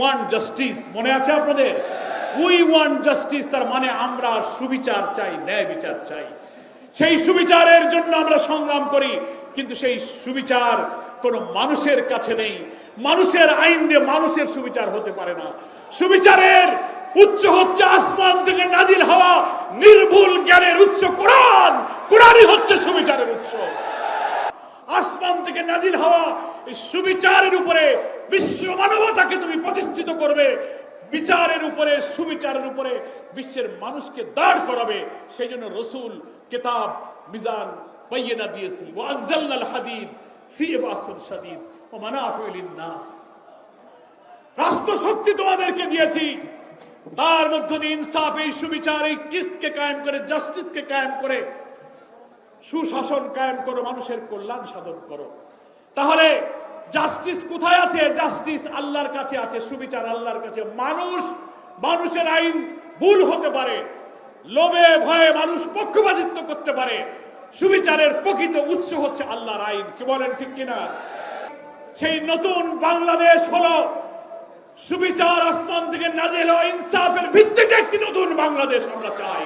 Want justice মনে আছে আপনাদের? উই ওয়ান জাস্টিস তার মানে আমরা সুবিচার চাই, ন্যায় বিচার চাই। সেই সুবিচারের জন্য আমরা সংগ্রাম করি, কিন্তু সেই সুবিচার কোনো মানুষের কাছে নেই। মানুষের আইন দিয়ে মানুষের সুবিচার হতে পারে না। সুবিচারের উচ্চ হচ্ছে আসমান থেকে নাজিল হওয়া নির্ভুল জ্ঞানের উচ্চ কোরআন। কোরআনই হচ্ছে সুবিচারের উৎস। আসমান থেকে নাজিল হওয়া সুবিচারের উপরে বিশ্ব মানবতাকে তুমি প্রতিষ্ঠিত করবে, বিচারের উপরে, সুবিচারের উপরে, বিশ্বের মানুষকে দাঁড় করাবে। সেই জন্য রসুল কেতাব মিজান বাইয়েনা দিয়েছি। ও আনজাল্লাল হাদিদ ফি বাসুল শাদীদ ও মানাফিউল নাস। রাষ্ট্র শক্তি তোমাদেরকে দিয়েছি। তার মধ্য দিয়ে ইনসাফ, এই সুবিচার, এই কিস্তকে কায়েম করে, জাস্টিসকে কায়েম করে, সুশাসন কায়েম করো, মানুষের কল্যাণ সাধন করো। তাহলে জাস্টিস কোথায় আছে? জাস্টিস আল্লাহর কাছে আছে, সুবিচার আল্লাহর কাছে। মানুষ, মানুষের আইন ভুল হতে পারে। লোভে, ভয়ে মানুষ পক্ষপাতিত্ব করতে পারে। সুবিচারের প্রকৃত উৎস হচ্ছে আল্লাহর আইন। কি বলেন ঠিক কিনা? সেই নতুন বাংলাদেশ হলো সুবিচার আসমান থেকে নাজেল ইনসাফের ভিত্তিতে একটি নতুন বাংলাদেশ আমরা চাই।